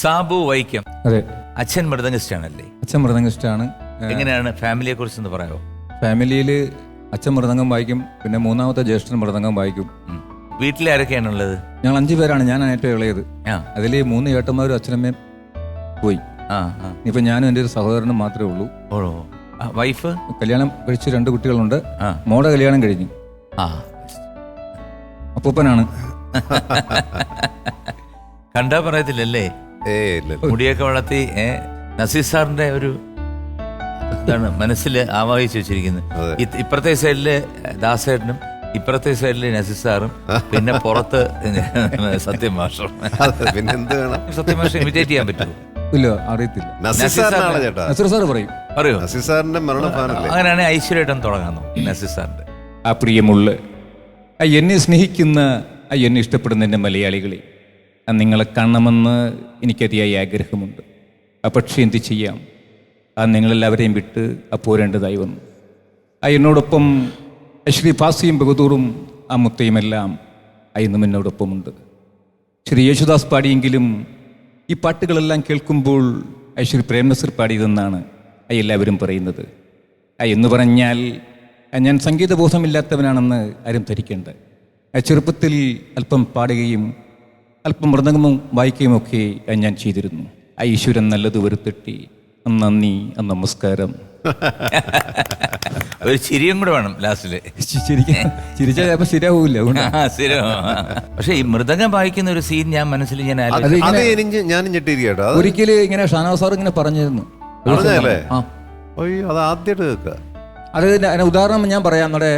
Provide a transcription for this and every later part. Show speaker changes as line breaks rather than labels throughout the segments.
സാബു വൈക്കം.
അതെ.
അച്ഛൻ മൃദംഗസ്റ്റ് ആണല്ലേ
അച്ഛൻ മൃദംഗിസ്റ്റാണ്
എങ്ങനെയാണ് ഫാമിലിയെ കുറിച്ച് ഒന്ന് പറയാമോ
ഫാമിലിയിൽ അച്ഛൻ മൃദംഗം വായിക്കും പിന്നെ മൂന്നാമത്തെ ജ്യേഷ്ഠൻ മൃദംഗം വായിക്കും.
വീട്ടിലെ വീട്ടിൽ ആരൊക്കെയാണുള്ളത്?
ഞങ്ങൾ അഞ്ചു പേരാണ് ഞാൻ ഏറ്റവും ഇളയത്. അതിൽ മൂന്ന് ഏട്ടന്മാരും അച്ഛനമ്മയും പോയി. ഇപ്പൊ ഞാനും എന്റെ ഒരു സഹോദരനും മാത്രമേ ഉള്ളൂ.
വൈഫ്?
കല്യാണം കഴിച്ച് രണ്ട് കുട്ടികളുണ്ട്. മോടെ കല്യാണം കഴിഞ്ഞു. അപ്പൂപ്പനാണ്.
കണ്ടാ പറയത്തില്ലല്ലേ? മുടിയൊക്കെ വളർത്തി ഏ നസീർ സാറിന്റെ ഒരു ഇതാണ് മനസ്സിൽ ആവാഹിച്ച് വെച്ചിരിക്കുന്നത്. ഇപ്പുറത്തെ സൈഡിൽ ദാസേട്ടനും ഇപ്പുറത്തെ സൈഡിൽ നസീർ സാറും പിന്നെ പുറത്ത് സത്യം മാഷും.
പിന്നെ എന്ത് വേണം?
സത്യം മാഷ ഇമിറ്റേറ്റ് ചെയ്യാൻ പറ്റുമോ?
ഇല്ല അറിയത്തില്ല.
നസീർ സാറിനാണ് ചേട്ടാ?
നസീർ സാർ പറയും.
അറിയോ
നസീർ സാറിന്റെ മരണ ഫാനല്ലേ?
അങ്ങനെയാണ് ഐശ്വര്യമായിട്ടും തുടങ്ങാന്നു നസീർ സാറിന്റെ.
ആ പ്രിയമുള്ള ആ എന്നെ സ്നേഹിക്കുന്ന ആ എന്നെ ഇഷ്ടപ്പെടുന്ന എന്റെ മലയാളികളെ നിങ്ങളെ കാണണമെന്ന് എനിക്കതിയായ ആഗ്രഹമുണ്ട്. ആ പക്ഷേ എന്ത് ചെയ്യാം? ആ നിങ്ങളെല്ലാവരെയും വിട്ട് ആ പോരേണ്ടതായി വന്നു. ആ എന്നോടൊപ്പം ശ്രീ ഫാസിയും ബഹദൂറും ആ മുത്തയുമെല്ലാം ആ ഇന്നും എന്നോടൊപ്പമുണ്ട്. ശ്രീ യേശുദാസ് പാടിയെങ്കിലും ഈ പാട്ടുകളെല്ലാം കേൾക്കുമ്പോൾ ശ്രീ പ്രേംനസർ പാടിയതെന്നാണ് ആ എല്ലാവരും പറയുന്നത്. ആ എന്ന് പറഞ്ഞാൽ ഞാൻ സംഗീതബോധമില്ലാത്തവനാണെന്ന് ആരും ധരിക്കേണ്ട. ചെറുപ്പത്തിൽ അല്പം പാടുകയും അല്പം മൃദംഗവും വായിക്കുകയും ഒക്കെ ഞാൻ ചെയ്തിരുന്നു. ആ ഈശ്വരൻ നല്ലത് വരുത്തിട്ടി. നന്ദി നമസ്കാരം.
ഒരു ചിരിയും കൂടെ വേണം
ലാസ്റ്റിൽ. ചിരിച്ചാൽ ചിലപ്പോൾ അതുകൊണ്ട്.
പക്ഷെ ഈ മൃദംഗം വായിക്കുന്ന ഒരു സീൻ ഞാൻ മനസ്സിൽ ഞാൻ ആലോചിച്ചു.
ഇങ്ങനെ
ഞാനും
ഷാനവാസ് സാർ ഇങ്ങനെ പറഞ്ഞിരുന്നു.
പറഞ്ഞതല്ലേ? അയ്യോ അത് ആദ്യമായിട്ട് കേൾക്കുക.
അത് ഉദാഹരണം ഞാൻ പറയാം. നമ്മുടെ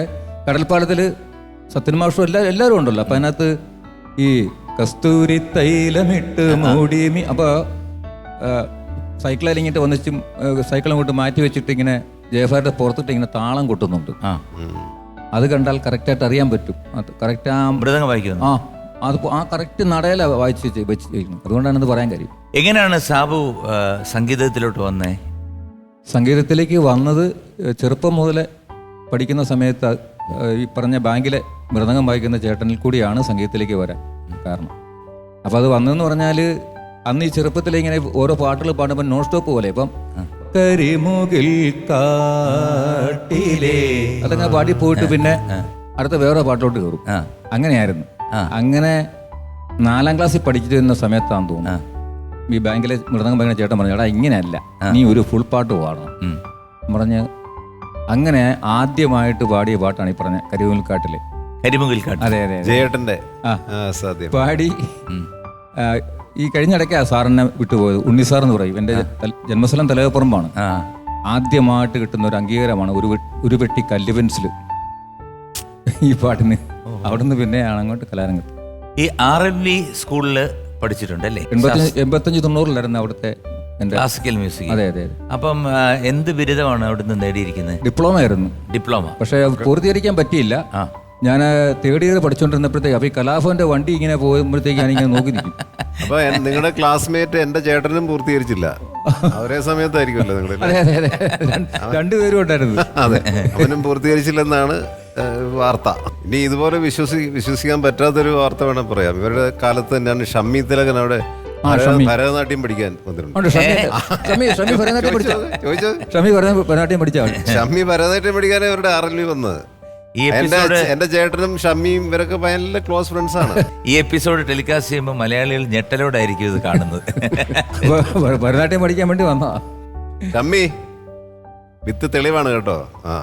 കടൽപ്പാലത്തിൽ സത്യൻ മാഷും എല്ലാ എല്ലാവരും ഉണ്ടല്ലോ. അപ്പൊ അതിനകത്ത് ഈ കസ്തൂരി തൈലമിട്ട് മൂടിയമി അപ്പോൾ സൈക്കിൾ അല്ലെങ്കിട്ട് വന്നിച്ചും സൈക്കിൾ അങ്ങോട്ട് മാറ്റി വെച്ചിട്ട് ഇങ്ങനെ ജയഫാരുടെ പുറത്തിട്ട് ഇങ്ങനെ താളം കൊട്ടുന്നുണ്ട്. അത് കണ്ടാൽ കറക്റ്റായിട്ട് അറിയാൻ പറ്റും. അത് കറക്റ്റ് ആ
മൃദംഗം വായിക്കുന്നു
ആ അത് ആ കറക്റ്റ് നടയല വായിച്ച് വെച്ച് വെച്ചിരിക്കുന്നത് അതുകൊണ്ടാണ് ഇത് പറയാൻ കാര്യം.
എങ്ങനെയാണ് സാബു സംഗീതത്തിലോട്ട് വന്നേ?
സംഗീതത്തിലേക്ക് വന്നത് ചെറുപ്പം മുതലേ പഠിക്കുന്ന സമയത്ത് ഈ പറഞ്ഞ ബാങ്കിലെ മൃദംഗം വായിക്കുന്ന ചേട്ടനിൽ കൂടിയാണ് സംഗീതത്തിലേക്ക് വരാൻ. കാരണം. അപ്പോൾ അത് വന്നതെന്ന് പറഞ്ഞാൽ അന്ന് ഈ ചെറുപ്പത്തിൽ ഇങ്ങനെ ഓരോ പാട്ടുകൾ പാടുമ്പോൾ നോൺ സ്റ്റോപ്പ് പോലെ. ഇപ്പം കരിമുകിൽ കാട്ടിലേ. അതങ്ങനെ പാടി പോയിട്ട് പിന്നെ അടുത്ത വേറെ പാട്ടിലോട്ട് കയറും അങ്ങനെയായിരുന്നു. അങ്ങനെ നാലാം ക്ലാസ്സിൽ പഠിച്ചിരുന്ന സമയത്താന്ന് തോന്നുന്നു. ഈ ബാങ്കിലെ മൃതങ്ങൾ ഭയങ്കര ചേട്ടൻ പറഞ്ഞു എടാ ഇങ്ങനെയല്ല. നീ ഒരു ഫുൾ പാട്ട് പാടണം. പറഞ്ഞ് അങ്ങനെ ആദ്യമായിട്ട് പാടിയ പാട്ടാണ് ഈ പറഞ്ഞ കരിവുൽക്കാട്ടിലെ
കരിമുകിൽ
അതെ അതെ അതെ.
ജയേട്ടന്റെ
ആ.
ആ, സാധ്യം
പാടി. ആ, ഈ കഴിഞ്ഞിടയ്ക്കാ സാറിനെ വിട്ടുപോയത് ഉണ്ണിസാർ എന്ന് പറയും. എന്റെ തൽ- ജന്മസ്ഥലം തലകപ്പുറമ്പാണ്.
ആ.
ആദ്യമായിട്ട് കിട്ടുന്ന ഒരു അംഗീകാരമാണ് ഒരു വെ- ഒരു പെട്ടി കല്ല് പെൻസിൽ ഈ പാട്ടിന്. അവിടുന്ന് പിന്നെയാണ് അങ്ങോട്ട് കലാരംഗത്ത്
ഈ ആർ എൽ വി സ്കൂളിൽ പഠിച്ചിട്ടുണ്ടല്ലേ?
എൺപത്തഞ്ച് എൺപത്തഞ്ച് തൊണ്ണൂറിലായിരുന്നു അവിടുത്തെ എന്റെ
ക്ലാസിക്കൽ മ്യൂസിക്.
അതെ അതെ അതെ.
അപ്പം ആ, എന്ത് ബിരുദമാണ് അവിടുന്ന് നേടിയിരിക്കുന്നത്?
ഡിപ്ലോമ ആയിരുന്നു
ഡിപ്ലോമ.
പക്ഷേ അത് പൂർത്തീകരിക്കാൻ പറ്റിയില്ല.
ആ.
ഞാൻ തേർഡ് ഇയർ പഠിച്ചുകൊണ്ടിരുന്നപ്പോഴത്തേക്ക് അപ്പോൾ ഈ കലാഭവന്റെ വണ്ടി ഇങ്ങനെ പോകുമ്പോഴത്തേക്ക് ഞാനിങ്ങനെ നോക്കി നിൽക്കും
അപ്പൊ നിങ്ങളുടെ ക്ലാസ്മേറ്റ് എന്റെ ചേട്ടനും പൂർത്തീകരിച്ചില്ല. ഒരേ സമയത്തായിരിക്കുമല്ലോ നിങ്ങൾ
അതെ അതെ അതെ. രണ്ട് രണ്ടുപേരും ഉണ്ടായിരുന്നു.
അതെ. അവനും പൂർത്തീകരിച്ചില്ലെന്നാണ് വാർത്ത. ഇനി ഇതുപോലെ വിശ്വസി വിശ്വസിക്കാൻ പറ്റാത്തൊരു വാർത്ത വേണം പറയാം. ഇവരുടെ കാലത്ത് തന്നെയാണ് ഷമ്മി തിലകൻ അവിടെ ഭരതനാട്യം പഠിക്കാൻ വന്നിട്ടുണ്ട്
ഭരതനാട്യം
ഷമ്മി ഭരതനാട്യം പഠിക്കാൻ അവരുടെ അറിവിൽ വന്നത്.
ഈ എപ്പിസോഡ്
എന്റെ ചേട്ടനും ഷമ്മിയും ഇവരൊക്കെ ഭയങ്കര ക്ലോസ് ഫ്രണ്ട്സ് ആണ്.
ഈ എപ്പിസോഡ് ടെലികാസ്റ്റ് ചെയ്യുമ്പോൾ മലയാളികൾ ഞെട്ടലോടായിരിക്കും ഇത് കാണുന്നത്.
ഭരതനാട്യം പഠിക്കാൻ വേണ്ടി വന്നാ
ഷമ്മി വിത്ത് തെളിവാണ് കേട്ടോ. ആ.